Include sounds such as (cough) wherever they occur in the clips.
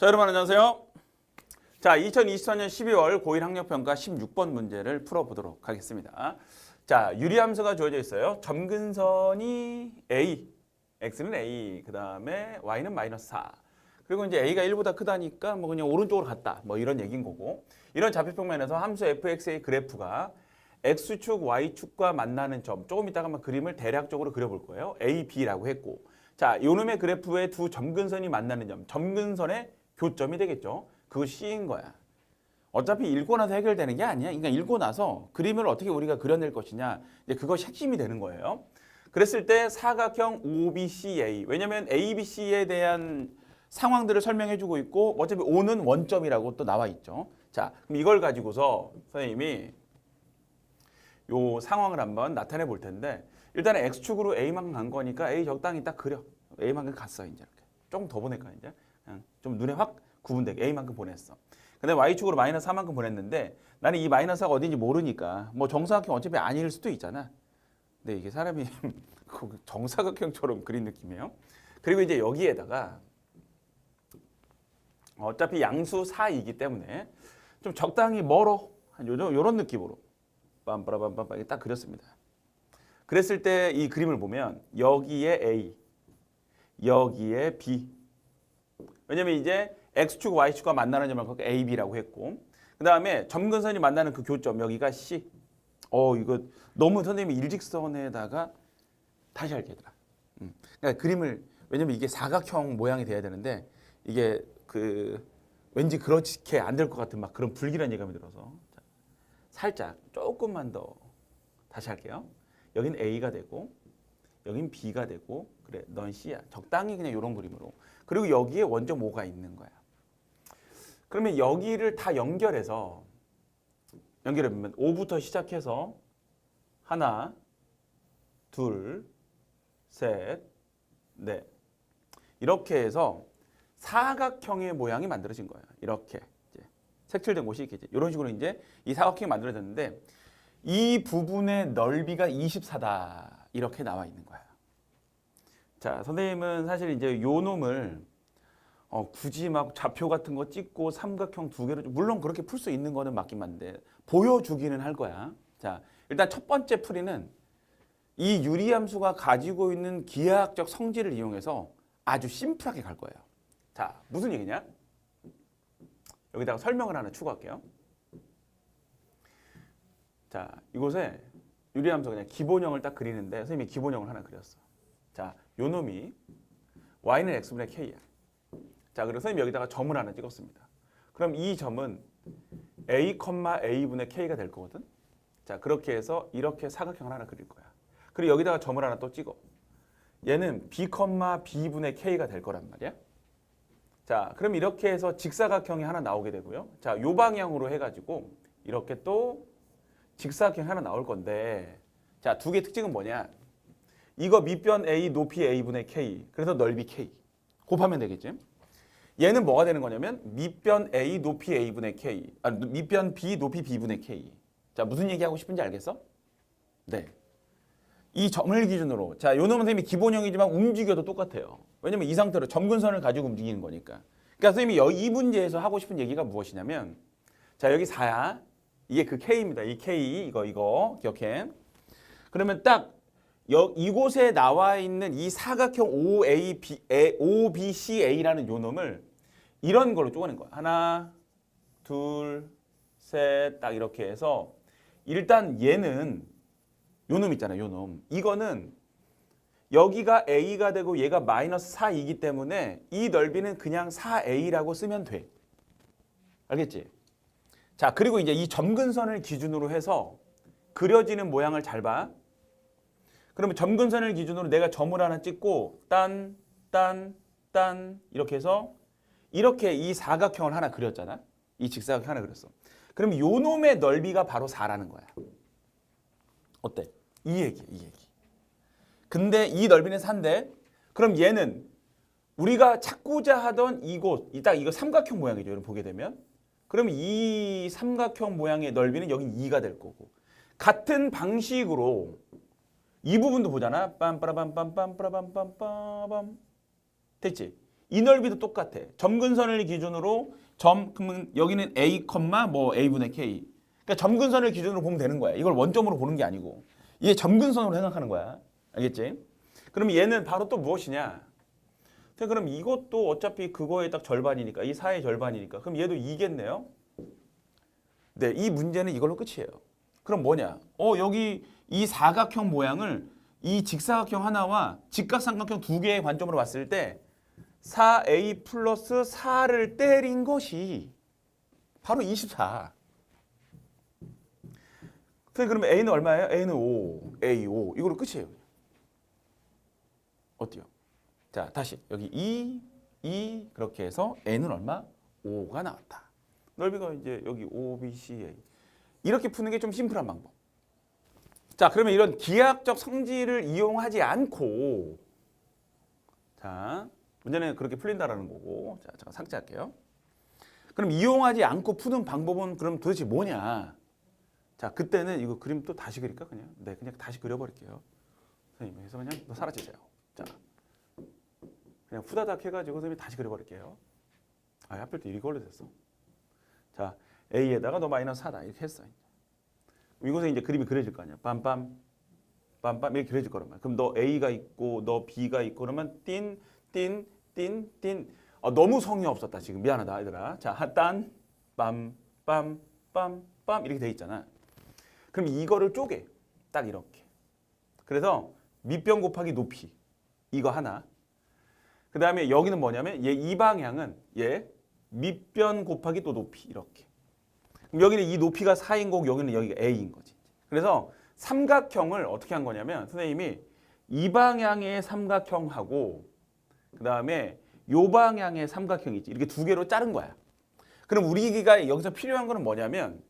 자, 여러분 안녕하세요. 자, 2024년 12월 고1 학력평가 16번 문제를 풀어보도록 하겠습니다. 자, 유리함수가 주어져 있어요. 점근선이 A, X는 A, 그 다음에 Y는 마이너스 4. 그리고 이제 A가 1보다 크다니까 뭐 그냥 오른쪽으로 갔다. 뭐 이런 얘기인 거고. 이런 좌표평면에서 함수 fx의 그래프가 x축, y축과 만나는 점. 조금 이따가 한번 그림을 대략적으로 그려볼 거예요. A, B라고 했고. 자, 요놈의 그래프의 두 점근선이 만나는 점. 점근선의 교점이 되겠죠. 그거 C인 거야. 어차피 읽고 나서 해결되는 게 아니야. 그러니까 읽고 나서 그림을 어떻게 우리가 그려낼 것이냐. 이제 그것이 핵심이 되는 거예요. 그랬을 때 사각형 OBCA. 왜냐면 ABC에 대한 상황들을 설명해 주고 있고 어차피 O는 원점이라고 또 나와 있죠. 자, 그럼 이걸 가지고서 선생님이 요 상황을 한번 나타내 볼 텐데 일단은 X축으로 A만큼 간 거니까 A 적당히 딱 그려. A만큼 갔어 이제 이렇게. 조금 더 보낼까 이제. 좀 눈에 확 구분되게 A만큼 보냈어. 근데 Y축으로 마이너스 4만큼 보냈는데 나는 이 마이너스가 어딘지 모르니까 뭐 정사각형 어차피 아닐 수도 있잖아. 근데 이게 사람이 (laughs) 그 정사각형처럼 그린 느낌이에요. 그리고 이제 여기에다가 어차피 양수 4이기 때문에 좀 적당히 멀어 한 요런 요런 느낌으로 빰빠라빰빰빰 딱 그렸습니다. 그랬을 때 이 그림을 보면 여기에 A, 여기에 B. 왜냐면 이제 x축, y축과 만나는 점을 그렇게 A, B라고 했고 그 다음에 점근선이 만나는 그 교점 여기가 C. 어 이거 너무 선생님이 일직선에다가 다시 할게 얘들아. 음. 그러니까 그림을 왜냐면 이게 사각형 모양이 돼야 되는데 이게 그 왠지 그렇게 안 될 것 같은 막 그런 불길한 예감이 들어서 자, 살짝 조금만 더 다시 할게요. 여긴 A가 되고 여긴 B가 되고 그래 넌 C야. 적당히 그냥 이런 그림으로. 그리고 여기에 원점 O가 있는 거야. 그러면 여기를 다 연결해서 연결해 보면 5부터 시작해서 하나, 둘, 셋, 넷 이렇게 해서 사각형의 모양이 만들어진 거예요. 이렇게 색칠된 곳이 있겠지. 이런 식으로 이제 이 사각형이 만들어졌는데 이 부분의 넓이가 24다 이렇게 나와 있는 거야. 자, 선생님은 사실 이제 요 놈을 어, 굳이 막 좌표 같은 거 찍고 삼각형 두 개로 물론 그렇게 풀 수 있는 거는 맞긴 맞는데 보여주기는 할 거야. 자, 일단 첫 번째 풀이는 이 유리함수가 가지고 있는 기하학적 성질을 이용해서 아주 심플하게 갈 거예요. 자, 무슨 얘기냐? 여기다가 설명을 하나 추가할게요. 자, 이곳에 유리함수 그냥 기본형을 딱 그리는데 선생님이 기본형을 하나 그렸어. 자, 요 놈이 y는 x분의 k야. 자, 그래서 선생님 여기다가 점을 하나 찍었습니다. 그럼 이 점은 a, a분의 k가 될 거거든. 자, 그렇게 해서 이렇게 사각형을 하나 그릴 거야. 그리고 여기다가 점을 하나 또 찍어. 얘는 b, b분의 k가 될 거란 말이야. 자, 그럼 이렇게 해서 직사각형이 하나 나오게 되고요. 자, 요 방향으로 해가지고 이렇게 또 직사각형 하나 나올 건데, 자, 두 개 특징은 뭐냐? 이거 밑변 A, 높이 A분의 K. 그래서 넓이 K. 곱하면 되겠지? 얘는 뭐가 되는 거냐면 밑변 A, 높이 A분의 K. 아, 밑변 B, 높이 B분의 K. 자, 무슨 얘기하고 싶은지 알겠어? 네. 이 점을 기준으로 자, 요 놈은 선생님이 기본형이지만 움직여도 똑같아요. 왜냐면 이 상태로 점근선을 가지고 움직이는 거니까. 그러니까 선생님이 여- 이 문제에서 하고 싶은 얘기가 무엇이냐면 자, 여기 4야. 이게 그 K입니다. 이 K 이거 이거 기억해. 그러면 딱 여, 이곳에 나와 있는 이 사각형 OAB, OBCA라는 요 놈을 이런 걸로 쪼개는 거야. 하나, 둘, 셋, 딱 이렇게 해서 일단 얘는 요놈 있잖아요. 요 놈. 이거는 여기가 A가 되고 얘가 마이너스 4이기 때문에 이 넓이는 그냥 4A라고 쓰면 돼. 알겠지? 자, 그리고 이제 이 점근선을 기준으로 해서 그려지는 모양을 잘 봐. 그러면 점근선을 기준으로 내가 점을 하나 찍고 딴, 딴, 딴 이렇게 해서 이렇게 이 사각형을 하나 그렸잖아. 이 직사각형 하나 그렸어. 그럼 요 놈의 넓이가 바로 4라는 거야. 어때? 이 얘기, 이 얘기. 근데 이 넓이는 4인데 그럼 얘는 우리가 찾고자 하던 이곳, 이 딱 이거 삼각형 모양이죠. 여러분 보게 되면 그러면 이 삼각형 모양의 넓이는 여기 2가 될 거고 같은 방식으로 이 부분도 보잖아. 빰빠라빰빰빰빠라빰빰빰빰 됐지? 이 넓이도 똑같아. 점근선을 기준으로 점 그러면 여기는 a, 뭐 a분의 k. 그러니까 점근선을 기준으로 보면 되는 거야. 이걸 원점으로 보는 게 아니고 이게 점근선으로 생각하는 거야. 알겠지? 그럼 얘는 바로 또 무엇이냐? 자, 그럼 이것도 어차피 그거의 딱 절반이니까 이 4의 절반이니까 그럼 얘도 2겠네요. 네, 이 문제는 이걸로 끝이에요. 그럼 뭐냐? 어, 여기 이 사각형 모양을 이 직사각형 하나와 직각삼각형 두 개의 관점으로 봤을 때 4a 플러스 4를 때린 것이 바로 24. 선생님 그러면 a는 얼마예요? a는 5, a 5 이걸로 끝이에요. 어때요? 자 다시 여기 2, 2 그렇게 해서 n은 얼마? 5가 나왔다. 넓이가 이제 여기 5, b, c, a 이렇게 푸는 게 좀 심플한 방법. 자 그러면 이런 기하학적 성질을 이용하지 않고 자 문제는 그렇게 풀린다라는 거고 자 잠깐 삭제할게요. 그럼 이용하지 않고 푸는 방법은 그럼 도대체 뭐냐? 자 그때는 이거 그림 또 다시 그릴까 그냥? 네 그냥 다시 그려 버릴게요. 선생님 해서 그냥 너 사라지세요. 자 그냥 후다닥 해가지고 선생님이 다시 그려버릴게요. 아 하필 또 이걸로 됐어. 자 a에다가 너 마이너스 4다 이렇게 했어. 이곳에 이제 그림이 그려질 거 아니야. 빰빰 빰빰 이렇게 그려질 거란 말이야. 그럼 너 A가 있고 너 B가 있고 그러면 띵, 띵, 띵, 띵. 아, 너무 성의 없었다 지금 미안하다 얘들아. 자, 딴, 빰, 빰, 빰, 빰 이렇게 돼 있잖아. 그럼 이거를 쪼개 딱 이렇게. 그래서 밑변 곱하기 높이 이거 하나. 그 다음에 여기는 뭐냐면 얘 이 방향은 얘 밑변 곱하기 또 높이 이렇게. 그럼 여기는 이 높이가 4인 거고 여기는 여기가 a인 거지. 그래서 삼각형을 어떻게 한 거냐면 선생님이 이 방향의 삼각형하고 그 다음에 요 방향의 삼각형이 있지. 이렇게 두 개로 자른 거야. 그럼 우리가 여기서 필요한 거는 뭐냐면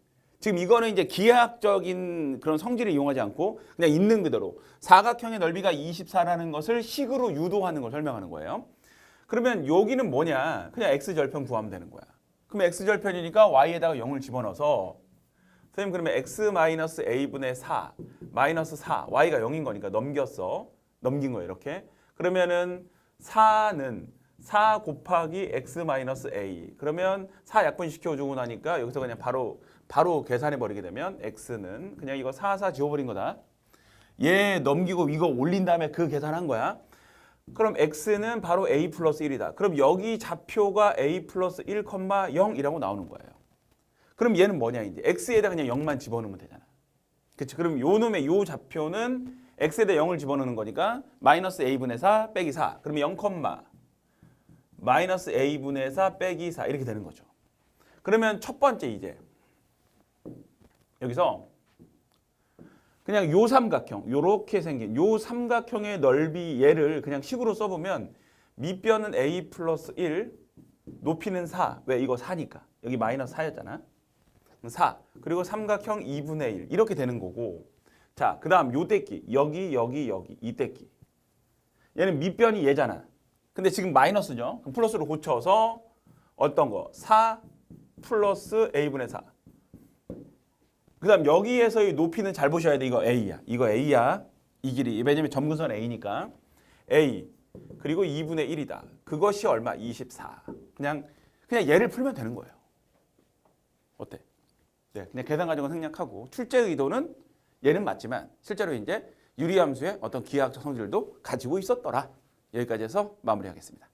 지금 이거는 이제 기하학적인 그런 성질을 이용하지 않고 그냥 있는 그대로 사각형의 넓이가 24라는 것을 식으로 유도하는 걸 설명하는 거예요. 그러면 여기는 뭐냐? 그냥 x 절편 구하면 되는 거야. 그럼 x 절편이니까 y에다가 0을 집어넣어서 선생님 그러면 x 마이너스 a분의 4 마이너스 4 y가 0인 거니까 넘겼어 넘긴 거예요 이렇게 그러면은 4는 4 곱하기 x 마이너스 a 그러면 4 약분시켜 주고 나니까 여기서 그냥 바로 바로 계산해 버리게 되면 x는 그냥 이거 4 4 지워버린 거다 얘 넘기고 이거 올린 다음에 그 계산한 거야 그럼 x는 바로 a 플러스 1이다 그럼 여기 좌표가 a 플러스 1,0이라고 나오는 거예요 그럼 얘는 뭐냐 이제 x에다 그냥 0만 집어넣으면 되잖아. 그렇지? 그럼 요 놈의 요 좌표는 x에다 0을 집어넣는 거니까 마이너스 a분의 4 빼기 4. 그러면 0, 마이너스 a분의 4 빼기 4 이렇게 되는 거죠. 그러면 첫 번째 이제 여기서 그냥 요 삼각형 요렇게 생긴 요 삼각형의 넓이 얘를 그냥 식으로 써보면 밑변은 a 플러스 1 높이는 4. 왜? 이거 4니까. 여기 마이너스 4였잖아. 4 그리고 삼각형 2분의 1 이렇게 되는 거고. 자 그 다음 요 떼끼. 여기 여기 여기. 이 떼끼. 얘는 밑변이 얘잖아. 근데 지금 마이너스죠? 그럼 플러스로 고쳐서 어떤 거 4 플러스 a분의 4 그 다음 여기에서의 높이는 잘 보셔야 돼. 이거 a야. 이거 a야. 이 길이. 왜냐면 점근선 a니까. A 그리고 2분의 1이다. 그것이 얼마? 24 그냥 그냥 얘를 풀면 되는 거예요. 어때? 네, 그냥 계산 과정은 생략하고 출제 의도는 얘는 맞지만 실제로 이제 유리함수의 어떤 기하학적 성질도 가지고 있었더라. 여기까지 해서 마무리하겠습니다.